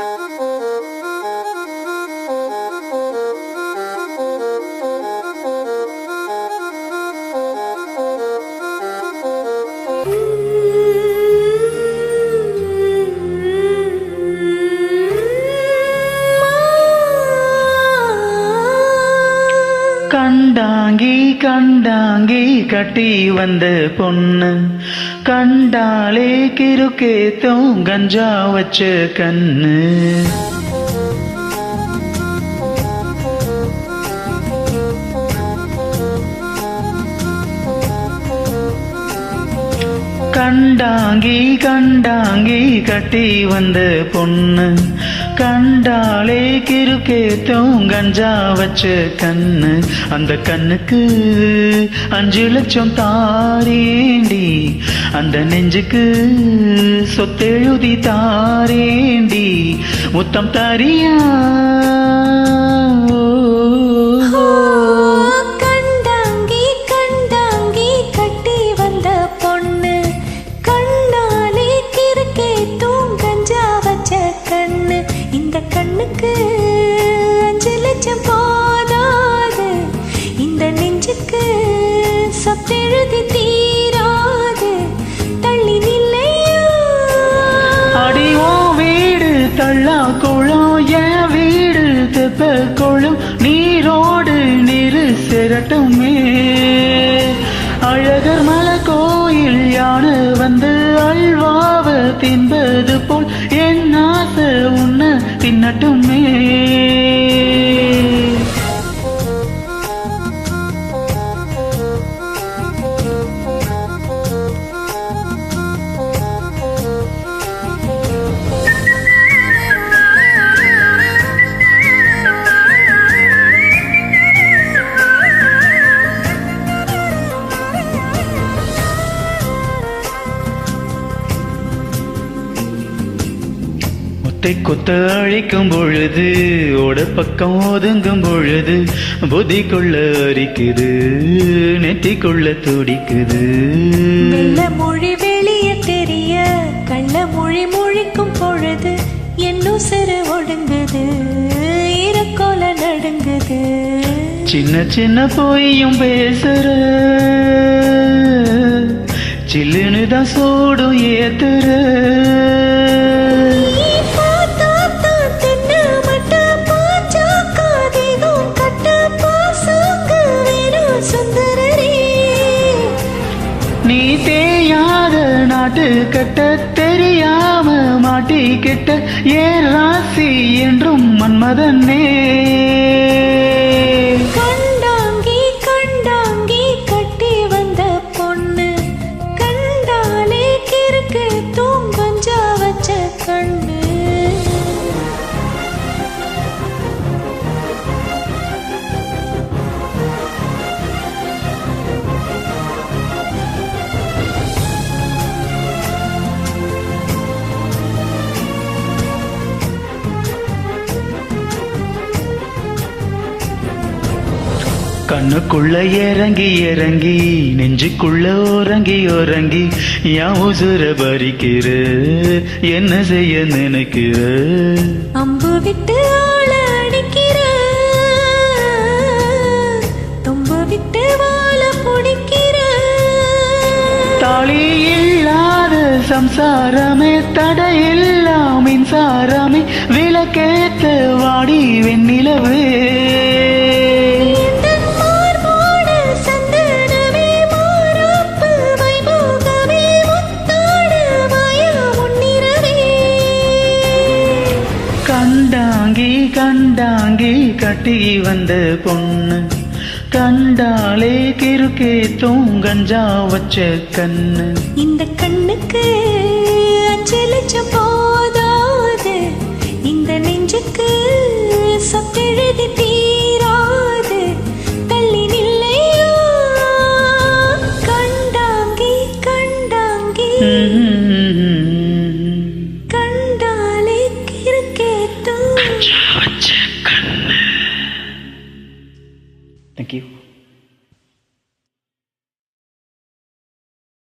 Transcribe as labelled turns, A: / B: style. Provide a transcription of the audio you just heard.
A: Uh-huh. கண்டாங்கி கண்டாங்கி கட்டி வந்த பொண்ணு. கண்டாலே கிருக்கேத்தும் கஞ்சா வச்ச கண்ணு. கண்டாங்கி கண்டாங்கி கட்டி வந்த பொண்ணு. கண்டாலே கிறுக்கேத்தும் கஞ்சா வச்ச கண்ணு. அந்த கண்ணுக்கு அஞ்சு லட்சம் தாரேண்டி. அந்த நெஞ்சுக்கு சொத்தெழுதி தாரேண்டி. முத்தம் தாரியா
B: சொத்தெழுதி தீராது தள்ளி நில்லையா?
A: அடிவோ வீடு தள்ளா குளம் என் வீடு தெப்ப குளம் நீரோடு நீரு சிரட்டுமே. அழகர் மல கோயில் யானை வந்து அல்வாவ தின்பது போல் என் ஆசை உன்னை தின்னட்டுமே. முத்தை கொத்த அழிக்கும் பொழுது ஓட பக்கம் ஒதுங்கும் பொழுது புத்தி கொள்ள அரிக்குது நெத்தி கொள்ள துடிக்குது
B: மொழி வெளிய தெரிய கள்ள மொழி மொழிக்கும் பொழுது என்னும் சிறு ஒடுங்குது ஈரக்கோல நடுங்குது.
A: சின்ன சின்ன பொய்யும் பேசுற சில்லுன்னு தான் சூடும் ஏத்துற. தெரியாத நாட்டு கட்ட தெரியாம மாட்டிக்கிட்ட ஏ ராசி என்றும் மன்மதனே. கண்ணுக்குள்ள இறங்கி இறங்கி நெஞ்சுக்குள்ள உறங்கி உறங்கி என் உசுர பறிக்கிற. என்ன செய்ய நினைக்கிற?
B: அம்பு விட்டு
A: தாலி இல்லாத சம்சாரமே தடையில்லா மின்சாரமே விளக்கேத்த வாடி வெண்ணிலவே. கண்டாங்கி கட்டி வந்த பொண்ணு. கண்டாலே கிறுக்கே தூங்கஞ்சா வச்ச கண்ணு.
B: இந்த கண்ணுக்கு அஞ்சு லட்சம் போதாது. இந்த நெஞ்சுக்கு சத்தெழுதி Thank
A: you.